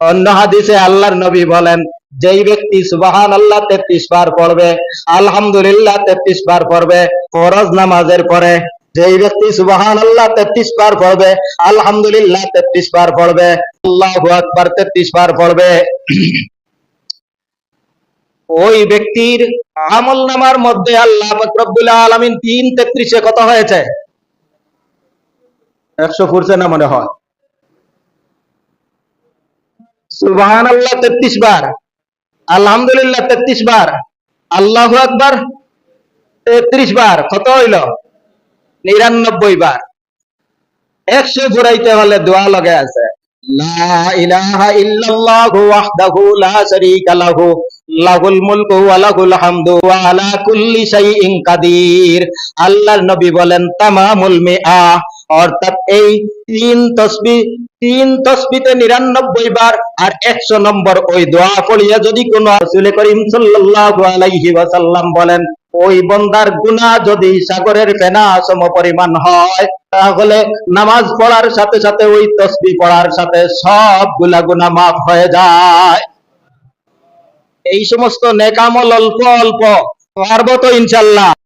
অন্য হাদিসে আল্লাহর নবী বলেন, যেই ব্যক্তি সুবাহান আল্লাহ তেত্রিশ বার পড়বে, আলহামদুলিল্লাহ তেত্রিশ বার পড়বে, ফরজ নামাজের পরে যেই ব্যক্তি সুবাহান আল্লাহ তেত্রিশ বার পড়বে, আলহামদুলিল্লাহ তেত্রিশ বার পড়বে, আল্লাহ আকবার তেত্রিশ বার পড়বে। ওই ব্যক্তির আমল নামার মধ্যে আল্লাহ পাক রব্বুল আলামিন তিন তেত্রিশে কত হয়েছে? একশো ফুরছে না মনে হয়? সুবহান আল্লাহ তেত্রিশ বার, আলহামদুলিল্লাহ তেত্রিশ বার, আল্লাহ আকবার তেত্রিশ বার, কত হইল? নিরানব্বই বার। একশো ঘুরাইতে হলে দোয়া লগে আছে। লা আল্লাহর নবী বলেন, তামামুল মিআ অর্থাৎ এই তিন তসবি, তিন তসবিতে নিরানব্বই বার আর একশো নম্বর ওই দোয়া পড়িয়া যদি কোন রাসূল করিম সাল্লাল্লাহু বলেন, ওই বন্দার গুনাহ যদি সাগরের ফেনা সম পরিমাণ হয়, তাহলে নামাজ পড়ার সাথে সাথে ওই তসবি পড়ার সাথে সবগুলা গুনা মাফ হয়ে যায়। এই সমস্ত নেকামল অল্প অল্প পারব তো ইনশাল্লাহ।